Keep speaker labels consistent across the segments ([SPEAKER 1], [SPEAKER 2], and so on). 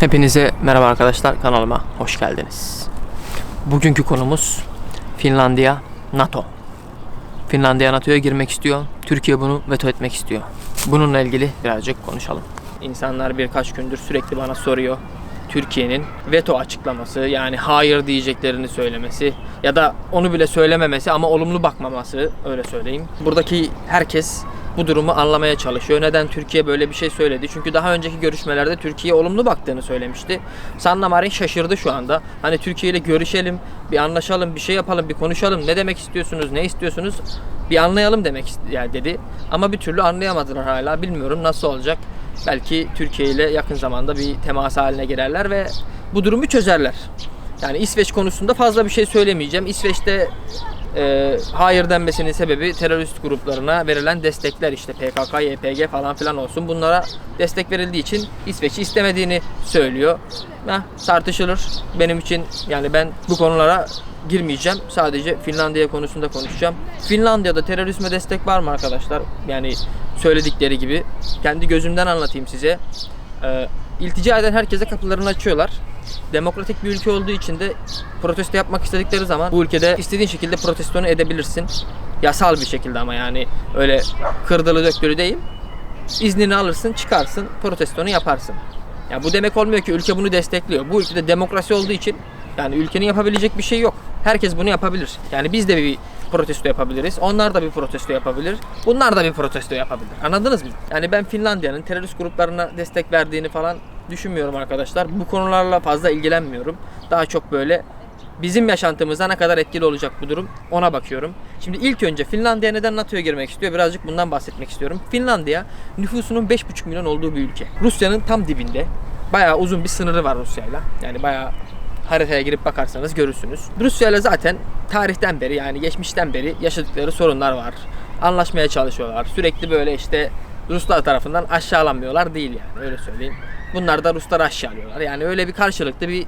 [SPEAKER 1] Hepinize merhaba arkadaşlar kanalıma hoş geldiniz. Bugünkü konumuz Finlandiya NATO. Finlandiya NATO'ya girmek istiyor. Türkiye bunu veto etmek istiyor. Bununla ilgili birazcık konuşalım. İnsanlar birkaç gündür sürekli bana soruyor. Türkiye'nin veto açıklaması yani hayır diyeceklerini söylemesi ya da onu bile söylememesi ama olumlu bakmaması öyle söyleyeyim. Buradaki herkes bu durumu anlamaya çalışıyor. Neden Türkiye böyle bir şey söyledi? Çünkü daha önceki görüşmelerde Türkiye olumlu baktığını söylemişti. Sanna Marin şaşırdı şu anda. Hani Türkiye ile görüşelim, bir anlaşalım, bir şey yapalım, bir konuşalım. Ne demek istiyorsunuz, ne istiyorsunuz? Bir anlayalım demek yani dedi. Ama bir türlü anlayamadılar hala. Bilmiyorum nasıl olacak. Belki Türkiye ile yakın zamanda bir temas haline girerler ve bu durumu çözerler. Yani İsveç konusunda fazla bir şey söylemeyeceğim. İsveç'te e, hayır denmesinin sebebi terörist gruplarına verilen destekler işte PKK, YPG falan filan olsun. Bunlara destek verildiği için İsveç'i istemediğini söylüyor. Heh, tartışılır. Benim için yani ben bu konulara girmeyeceğim. Sadece Finlandiya konusunda konuşacağım. Finlandiya'da terörizme destek var mı arkadaşlar? Yani söyledikleri gibi. Kendi gözümden anlatayım size. Ee, iltica eden herkese kapılarını açıyorlar. Demokratik bir ülke olduğu için de protesto yapmak istedikleri zaman bu ülkede istediğin şekilde protestonu edebilirsin. Yasal bir şekilde ama yani öyle kırdılı döktülü değil. İznini alırsın, çıkarsın, protestonu yaparsın. Ya bu demek olmuyor ki ülke bunu destekliyor. Bu ülkede demokrasi olduğu için yani ülkenin yapabilecek bir şey yok. Herkes bunu yapabilir. Yani biz de bir protesto yapabiliriz. Onlar da bir protesto yapabilir. Bunlar da bir protesto yapabilir. Anladınız mı? Yani ben Finlandiya'nın terörist gruplarına destek verdiğini falan düşünmüyorum arkadaşlar. Bu konularla fazla ilgilenmiyorum. Daha çok böyle bizim yaşantımızda ne kadar etkili olacak bu durum ona bakıyorum. Şimdi ilk önce Finlandiya neden NATO'ya girmek istiyor? Birazcık bundan bahsetmek istiyorum. Finlandiya nüfusunun 5,5 milyon olduğu bir ülke. Rusya'nın tam dibinde. Bayağı uzun bir sınırı var Rusya'yla. Yani bayağı haritaya girip bakarsanız görürsünüz. Rusya ile zaten tarihten beri yani geçmişten beri yaşadıkları sorunlar var. Anlaşmaya çalışıyorlar. Sürekli böyle işte Ruslar tarafından aşağılanmıyorlar değil yani öyle söyleyeyim. Bunlar da Rusları aşağılıyorlar. Yani öyle bir karşılıklı bir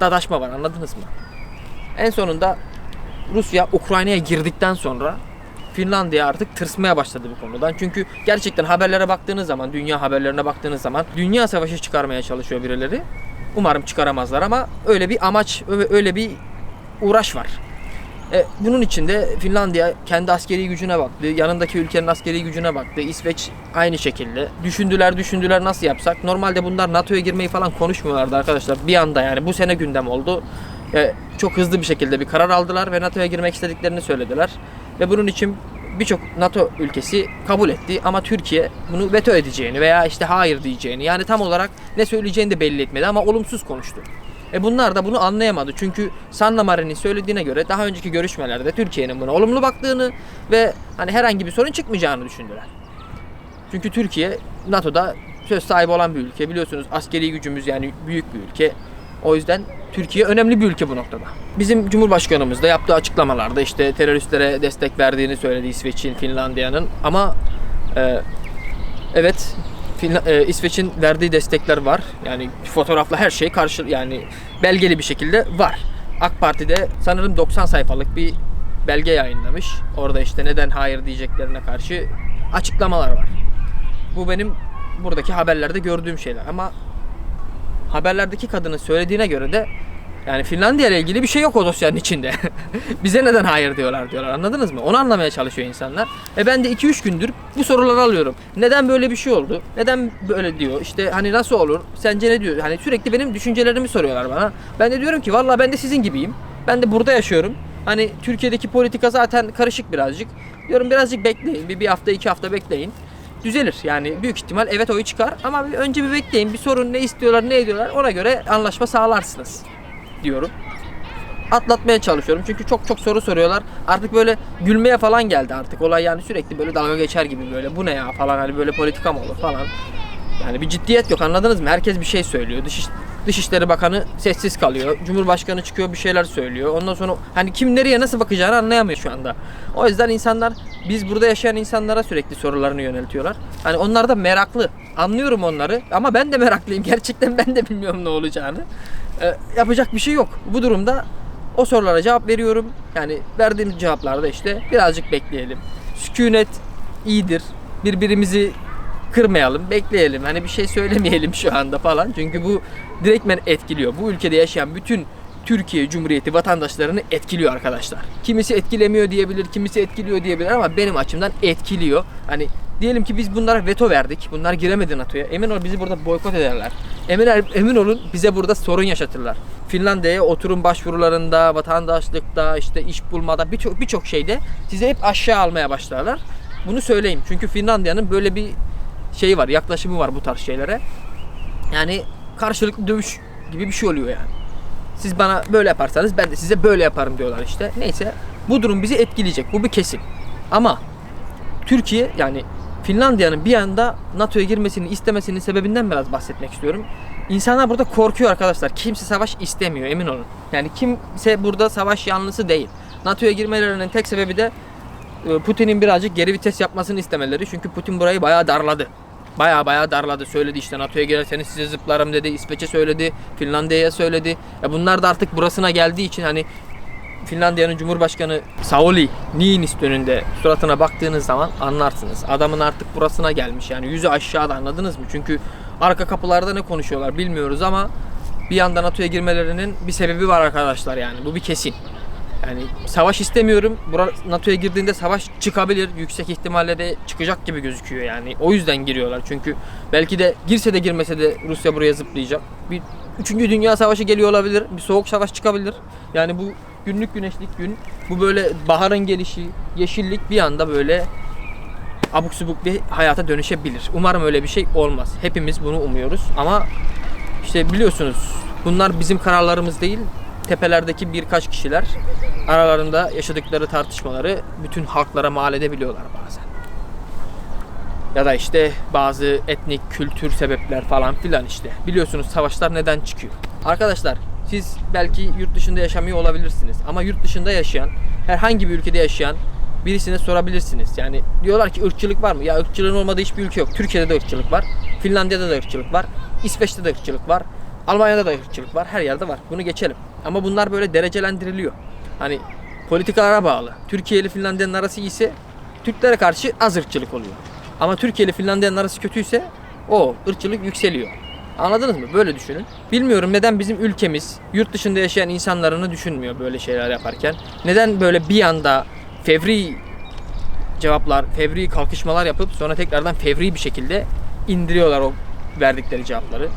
[SPEAKER 1] dadaşma var anladınız mı? En sonunda Rusya Ukrayna'ya girdikten sonra Finlandiya artık tırsmaya başladı bu konudan. Çünkü gerçekten haberlere baktığınız zaman, dünya haberlerine baktığınız zaman dünya savaşı çıkarmaya çalışıyor birileri. Umarım çıkaramazlar ama öyle bir amaç, öyle bir uğraş var. E, bunun için de Finlandiya kendi askeri gücüne baktı. Yanındaki ülkenin askeri gücüne baktı. İsveç aynı şekilde. Düşündüler düşündüler nasıl yapsak. Normalde bunlar NATO'ya girmeyi falan konuşmuyorlardı arkadaşlar. Bir anda yani bu sene gündem oldu. E, çok hızlı bir şekilde bir karar aldılar ve NATO'ya girmek istediklerini söylediler. Ve bunun için birçok NATO ülkesi kabul etti ama Türkiye bunu veto edeceğini veya işte hayır diyeceğini yani tam olarak ne söyleyeceğini de belli etmedi ama olumsuz konuştu. E bunlar da bunu anlayamadı. Çünkü Sanna Marin'in söylediğine göre daha önceki görüşmelerde Türkiye'nin buna olumlu baktığını ve hani herhangi bir sorun çıkmayacağını düşündüler. Çünkü Türkiye NATO'da söz sahibi olan bir ülke. Biliyorsunuz askeri gücümüz yani büyük bir ülke. O yüzden Türkiye önemli bir ülke bu noktada. Bizim Cumhurbaşkanımız da yaptığı açıklamalarda işte teröristlere destek verdiğini söyledi İsveç'in, Finlandiya'nın. Ama e, evet Finla- e, İsveç'in verdiği destekler var. Yani fotoğrafla her şey karşı yani belgeli bir şekilde var. AK Parti'de sanırım 90 sayfalık bir belge yayınlamış. Orada işte neden hayır diyeceklerine karşı açıklamalar var. Bu benim buradaki haberlerde gördüğüm şeyler ama haberlerdeki kadının söylediğine göre de yani Finlandiya ile ilgili bir şey yok o dosyanın içinde. Bize neden hayır diyorlar diyorlar anladınız mı? Onu anlamaya çalışıyor insanlar. E ben de 2-3 gündür bu soruları alıyorum. Neden böyle bir şey oldu? Neden böyle diyor? İşte hani nasıl olur? Sence ne diyor? Hani sürekli benim düşüncelerimi soruyorlar bana. Ben de diyorum ki vallahi ben de sizin gibiyim. Ben de burada yaşıyorum. Hani Türkiye'deki politika zaten karışık birazcık. Diyorum birazcık bekleyin. Bir, bir hafta iki hafta bekleyin. Düzelir yani büyük ihtimal evet oyu çıkar ama önce bir bekleyin bir sorun ne istiyorlar ne ediyorlar ona göre anlaşma sağlarsınız diyorum. Atlatmaya çalışıyorum çünkü çok çok soru soruyorlar. Artık böyle gülmeye falan geldi artık olay yani sürekli böyle dalga geçer gibi böyle bu ne ya falan hani böyle politika mı olur falan. Yani bir ciddiyet yok anladınız mı? Herkes bir şey söylüyor. Dış, Dışişleri Bakanı sessiz kalıyor. Cumhurbaşkanı çıkıyor bir şeyler söylüyor. Ondan sonra hani kim nereye nasıl bakacağını anlayamıyor şu anda. O yüzden insanlar biz burada yaşayan insanlara sürekli sorularını yöneltiyorlar. Hani onlar da meraklı. Anlıyorum onları ama ben de meraklıyım. Gerçekten ben de bilmiyorum ne olacağını. Ee, yapacak bir şey yok. Bu durumda o sorulara cevap veriyorum. Yani verdiğim cevaplarda işte birazcık bekleyelim. Sükunet iyidir. Birbirimizi kırmayalım, bekleyelim. Hani bir şey söylemeyelim şu anda falan. Çünkü bu direktmen etkiliyor. Bu ülkede yaşayan bütün Türkiye Cumhuriyeti vatandaşlarını etkiliyor arkadaşlar. Kimisi etkilemiyor diyebilir, kimisi etkiliyor diyebilir ama benim açımdan etkiliyor. Hani diyelim ki biz bunlara veto verdik. Bunlar giremedi NATO'ya. Emin ol bizi burada boykot ederler. Emin, emin olun bize burada sorun yaşatırlar. Finlandiya'ya oturum başvurularında, vatandaşlıkta, işte iş bulmada birçok birçok şeyde sizi hep aşağı almaya başlarlar. Bunu söyleyeyim. Çünkü Finlandiya'nın böyle bir şeyi var, yaklaşımı var bu tarz şeylere. Yani karşılıklı dövüş gibi bir şey oluyor yani. Siz bana böyle yaparsanız ben de size böyle yaparım diyorlar işte. Neyse bu durum bizi etkileyecek. Bu bir kesin. Ama Türkiye yani Finlandiya'nın bir anda NATO'ya girmesini istemesinin sebebinden biraz bahsetmek istiyorum. İnsanlar burada korkuyor arkadaşlar. Kimse savaş istemiyor emin olun. Yani kimse burada savaş yanlısı değil. NATO'ya girmelerinin tek sebebi de e, Putin'in birazcık geri vites yapmasını istemeleri. Çünkü Putin burayı bayağı darladı. Bayağı bayağı darladı. Söyledi işte NATO'ya girerseniz size zıplarım dedi. İsveç'e söyledi. Finlandiya'ya söyledi. Ya bunlar da artık burasına geldiği için hani Finlandiya'nın Cumhurbaşkanı Sauli Niinistö önünde suratına baktığınız zaman anlarsınız. Adamın artık burasına gelmiş yani yüzü aşağıda anladınız mı? Çünkü arka kapılarda ne konuşuyorlar bilmiyoruz ama bir yandan NATO'ya girmelerinin bir sebebi var arkadaşlar yani bu bir kesin. Yani savaş istemiyorum. Bura NATO'ya girdiğinde savaş çıkabilir. Yüksek ihtimalle de çıkacak gibi gözüküyor yani. O yüzden giriyorlar. Çünkü belki de girse de girmese de Rusya buraya zıplayacak. Bir üçüncü dünya savaşı geliyor olabilir. Bir soğuk savaş çıkabilir. Yani bu günlük güneşlik gün. Bu böyle baharın gelişi, yeşillik bir anda böyle abuk subuk bir hayata dönüşebilir. Umarım öyle bir şey olmaz. Hepimiz bunu umuyoruz ama işte biliyorsunuz bunlar bizim kararlarımız değil. Tepelerdeki birkaç kişiler aralarında yaşadıkları tartışmaları bütün halklara mal edebiliyorlar bazen. Ya da işte bazı etnik, kültür sebepler falan filan işte. Biliyorsunuz savaşlar neden çıkıyor? Arkadaşlar siz belki yurt dışında yaşamıyor olabilirsiniz ama yurt dışında yaşayan, herhangi bir ülkede yaşayan birisine sorabilirsiniz. Yani diyorlar ki ırkçılık var mı? Ya ırkçılığın olmadığı hiçbir ülke yok. Türkiye'de de ırkçılık var. Finlandiya'da da ırkçılık var. İsveç'te de ırkçılık var. Almanya'da da ırkçılık var. Her yerde var. Bunu geçelim. Ama bunlar böyle derecelendiriliyor. Hani politikalara bağlı. Türkiye ile Finlandiya'nın arası iyiyse Türklere karşı az ırkçılık oluyor. Ama Türkiye ile Finlandiya'nın arası kötüyse o ırkçılık yükseliyor. Anladınız mı? Böyle düşünün. Bilmiyorum neden bizim ülkemiz yurt dışında yaşayan insanlarını düşünmüyor böyle şeyler yaparken. Neden böyle bir anda fevri cevaplar, fevri kalkışmalar yapıp sonra tekrardan fevri bir şekilde indiriyorlar o verdikleri cevapları.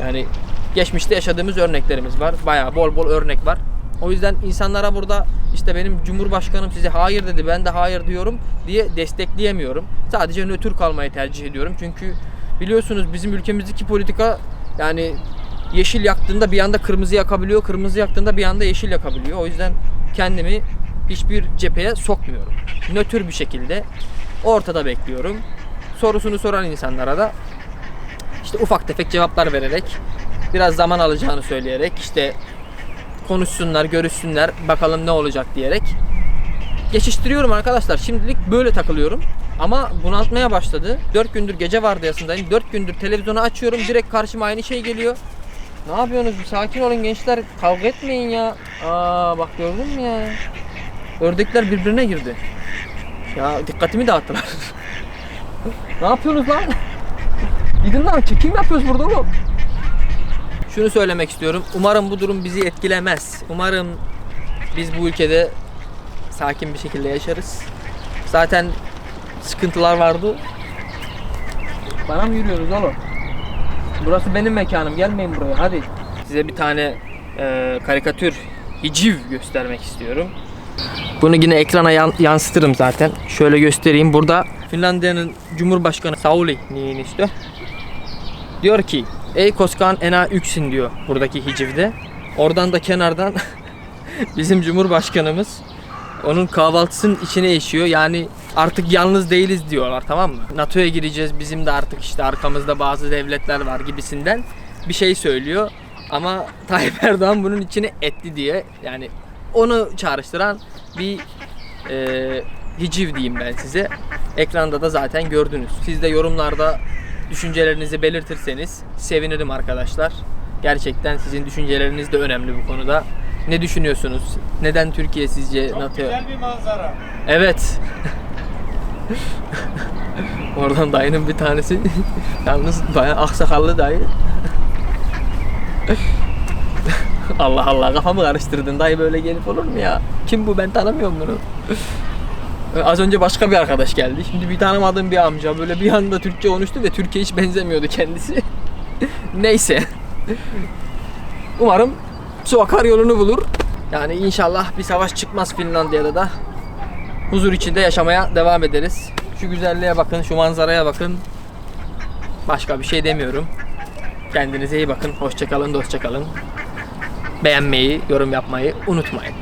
[SPEAKER 1] Yani geçmişte yaşadığımız örneklerimiz var. Bayağı bol bol örnek var. O yüzden insanlara burada işte benim cumhurbaşkanım size hayır dedi ben de hayır diyorum diye destekleyemiyorum. Sadece nötr kalmayı tercih ediyorum. Çünkü biliyorsunuz bizim ülkemizdeki politika yani yeşil yaktığında bir anda kırmızı yakabiliyor, kırmızı yaktığında bir anda yeşil yakabiliyor. O yüzden kendimi hiçbir cepheye sokmuyorum. Nötr bir şekilde ortada bekliyorum. Sorusunu soran insanlara da işte ufak tefek cevaplar vererek biraz zaman alacağını söyleyerek işte konuşsunlar, görüşsünler, bakalım ne olacak diyerek geçiştiriyorum arkadaşlar. Şimdilik böyle takılıyorum. Ama bunaltmaya başladı. 4 gündür gece vardiyasındayım. 4 gündür televizyonu açıyorum. Direkt karşıma aynı şey geliyor. Ne yapıyorsunuz? Sakin olun gençler. Kavga etmeyin ya. Aa bak gördün mü ya? Ördekler birbirine girdi. Ya dikkatimi dağıttılar. ne yapıyorsunuz lan? Gidin lan çekim yapıyoruz burada oğlum. Şunu söylemek istiyorum. Umarım bu durum bizi etkilemez. Umarım biz bu ülkede sakin bir şekilde yaşarız. Zaten sıkıntılar vardı. Bana mı yürüyoruz oğlum? Burası benim mekanım. Gelmeyin buraya. Hadi. Size bir tane e, karikatür hiciv göstermek istiyorum. Bunu yine ekrana yan- yansıtırım zaten. Şöyle göstereyim. Burada Finlandiya'nın Cumhurbaşkanı Sauli Niinistö diyor ki Ey Koskan ena üksin diyor buradaki hicivde. Oradan da kenardan bizim Cumhurbaşkanımız onun kahvaltısının içine işiyor. Yani artık yalnız değiliz diyorlar tamam mı? NATO'ya gireceğiz bizim de artık işte arkamızda bazı devletler var gibisinden bir şey söylüyor. Ama Tayyip Erdoğan bunun içine etli diye yani onu çağrıştıran bir e, hiciv diyeyim ben size. Ekranda da zaten gördünüz. Siz de yorumlarda düşüncelerinizi belirtirseniz sevinirim arkadaşlar. Gerçekten sizin düşünceleriniz de önemli bu konuda. Ne düşünüyorsunuz? Neden Türkiye sizce NATO'ya?
[SPEAKER 2] Güzel bir manzara.
[SPEAKER 1] Evet. Oradan dayının bir tanesi yalnız bayağı aksakallı dayı. Allah Allah kafamı karıştırdın dayı böyle gelip olur mu ya? Kim bu ben tanımıyorum bunu. Az önce başka bir arkadaş geldi. Şimdi bir tanımadığım bir amca böyle bir anda Türkçe konuştu ve Türkiye hiç benzemiyordu kendisi. Neyse. Umarım su akar yolunu bulur. Yani inşallah bir savaş çıkmaz Finlandiya'da da. Huzur içinde yaşamaya devam ederiz. Şu güzelliğe bakın, şu manzaraya bakın. Başka bir şey demiyorum. Kendinize iyi bakın. Hoşçakalın, dostça kalın. Beğenmeyi, yorum yapmayı unutmayın.